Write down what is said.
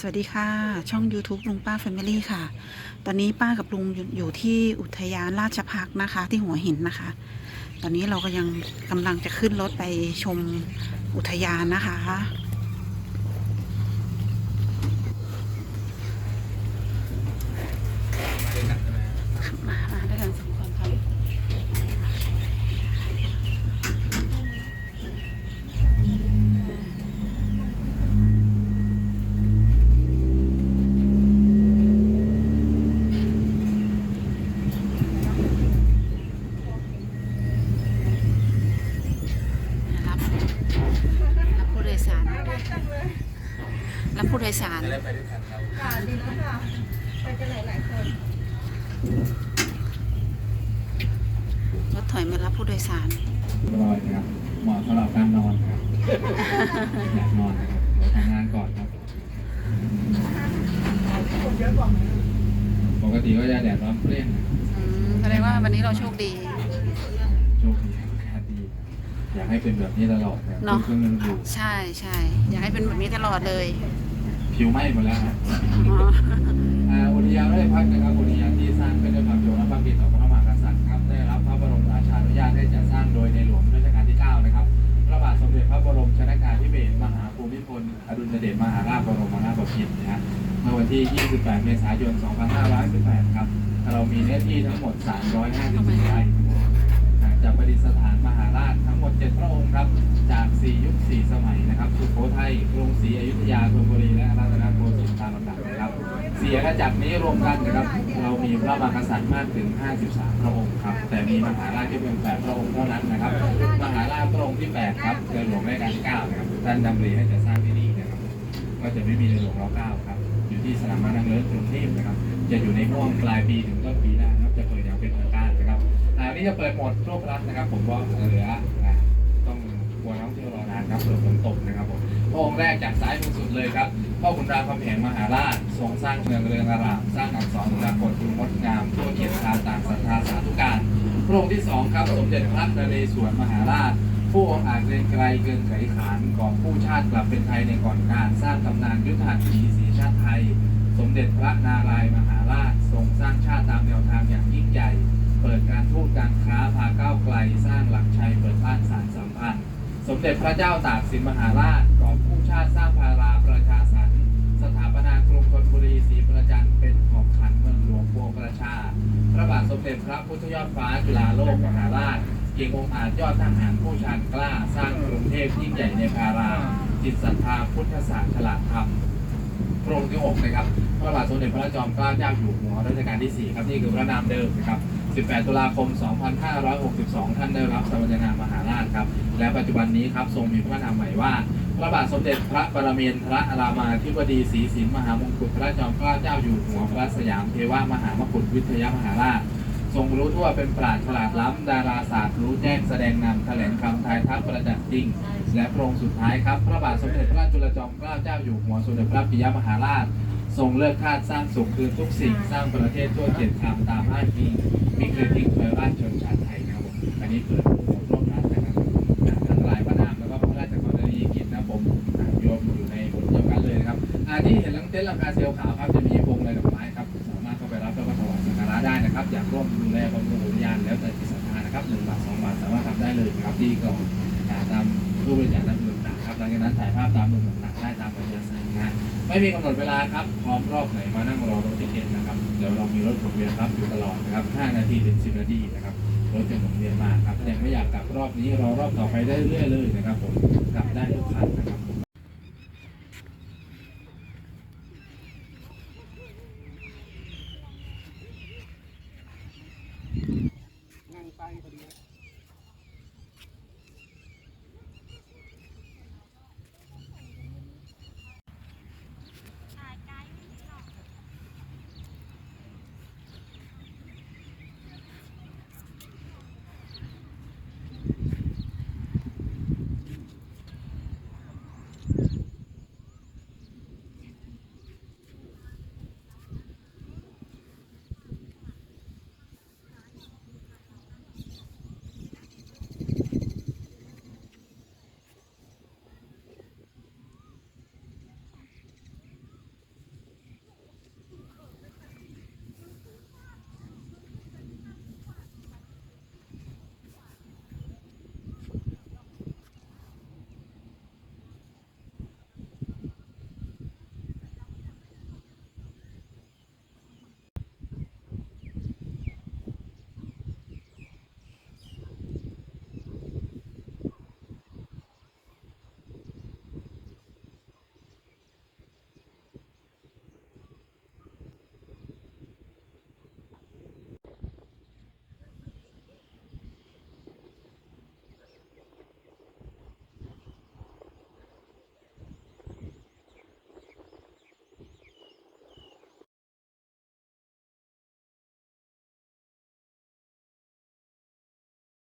สวัสดีค่ะ ช่อง YouTube ลุงป้า Family ค่ะ ตอนนี้ป้ากับลุงอยู่ยที่อุทยานราชพักนะคะ ที่หัวหินนะคะ ตอนนี้เราก็ยังกำลังจะขึ้นรถไปชมอุทยานนะคะ มามาด้วยกันสองคนค่ะรับรับผู้โดยสาร รับผู้โดยสารจะได้ไปด้วยกันครับค่ะดีแล้วค่ะไปกันหลายๆคนรถถอยมารับผู้โดยสาร รอยนะครับเหมาะสำหรับการนอนนะครับอยากนอนนะครับเดี๋ยวทำงานก่อนครับคนเยอะกว่าไหมปกติก็จะแดดร้อนเปรี้ยงนะอืมแสดงว่าวันนี้เราโชคดี โชคดีอากาศดี อยากให้เป็นแบบนี้ตลอดนะเนอะเครื่องนึงอยู่ใช่ใช่อยากให้เป็นแบบนี้ตลอดเลย ผิวไหม้หมดแล้วครับอ๋ออ่าอุทยานราชพักษ์นะครับอุทยานที่สร้างขึ้นด้วยความโจรและความผิดต่อพระมหากษัตริย์ครับได้รับพระบรมราชานุญาตให้จัดสร้างโดยในหลวงรัชกาลที่ 9 นะครับ พระบาทสมเด็จพระบรมชนกาธิเบศรมหาภูมิพลอดุลยเดชมหาราชบรมนาถบพิตรนะฮะเมื่อวันที่ 28 เมษายน 2518 ครับเรามีเนื้อที่ทั้งหมด 354ไร่จากประดิษฐานมหาราชทั้งหมด 7 พระองค์ครับจาก 4 ยุค 4 สมัย สี่อาณาจักรนี้รวมกันนะครับ เรามีพระมหากษัตริย์มากถึง 53 พระองค์ครับ แต่มีมหาราชแค่เพียง8พระองค์เท่านั้นนะครับ มหาราชพระองค์ที่ 8 ครับในหลวงรัชกาลที่9นะครับ ท่านดำริให้จะสร้างที่นี่นะครับ ก็จะไม่มีในหลวงรัชกาล9ครับ อยู่ที่สนามม้านางเลิ้งกรุงเทพนะครับ จะอยู่ในห่วงปลายปีถึงต้นปีหน้าครับ จะเปิดอย่างเป็นทางการนะครับอันนี้จะเปิดหมดทั่วรัฐนะครับ ผมว่าเหลือต้องกลัวน้องเที่ยวรอนานครับเผื่อฝนตกนะครับผมพระองค์แรกจากซ้ายมือสุดเลยครับ พ่อขุนรามคำแหงมหาราชทรงสร้างเมืองเรืองอารามสร้างอักษรปรากฏคุณงดงามทั่วเขียนชาต่างศรัทธาสาธุการพระองค์ที่สองครับสมเด็จพระนเรศวรมหาราช ผู้องอาจเกรียงไกรเกินไขขานก่อผู้ชาติกลับเป็นไทยในก่อนการสร้างตำนานยุทธหัตถีศรีชาติไทย สมเด็จพระนารายมหาราชทรงสร้างชาติตามแนวทางอย่างยิ่งใหญ่ เปิดการทูตการค้าพาก้าวไกลสร้างหลักชัยเปิดบ้านสารสัมพันธ์ สมเด็จพระเจ้าตากสินมหาราชก่อผู้ชาติสร้างพารา ศรีประจันเป็นของขันเมืองหลวงพวงประชา พระบาทสมเด็จพระพุทธยอดฟ้าจุฬาโลกมหาราชเกียรติองค์อาจยอดทหารผู้ชาญกล้าสร้างกรุงเทพยิ่งใหญ่ในภาราจิตศรัทธาพุทธศาสตร์ฉลาดธรรมพระองค์ที่6นะครับ พระบาทสมเด็จพระจอมเกล้าเจ้าอยู่หัวรัชกาลที่ 4 ครับ นี่คือพระนามเดิมนะครับ 18 ตุลาคม 2562 ท่านได้รับสมัญนามมหาราชครับ และปัจจุบันนี้ครับทรงมีพระนามใหม่ว่า พระบาทสมเด็จพระปรเมนทรรามาธิบดีศรีสินมหามงกุฎพระจอมเกล้าเจ้าอยู่หัวพระสยามเทวมหามกุฎวิทยามหาราช ทรงรู้ทั่วเป็นปราชญ์ฉลาดล้ำดาราศาสตร์รู้แจ้งแสดงนำแถลงคำทายทัพประจักษ์จริง และพระองค์สุดท้ายครับ พระบาทสมเด็จพระจุลจอมเกล้าเจ้าอยู่หัวสมเด็จพระปิยมหาราช ทรงเลิกคาดสร้างสุขคืนทุกสิ่งสร้างประเทศทั่วเจ็ดคำตามอ้างอิงมีเคยทิ้งเผยราชชนชาติไทยนะครับผมอันนี้เปิด มีพวงลายดอกไม้ครับสามารถเข้าไปรับแล้วก็ถวายสักการะได้นะครับ อยากร่วมดูแลบำรุงอุทยานแล้วแต่จิตศรัทธานะครับหนึ่งบาทสองบาทสามารถทำได้เลยนะครับที่กล่องอ่าตามรูปบริจาคตามหนึ่งต่างครับหลังจากนั้นถ่ายภาพตามมุมต่างได้ตามปัญญาสัยงานไม่มีกำหนดเวลาครับพร้อมรอบไหนมานั่งรอรถติเกตนะครับเดี๋ยวเรามีรถหมุนเวียนรับอยู่ตลอดนะครับ5นาทีถึง10นาทีนะครับรถจะหมุนเวียนมาครับถ้ายังไม่อยากกลับรอบนี้รอรอบต่อไปได้เรื่อยๆเลยนะครับผมกลับได้ทุกคันนะครับ tayo dito.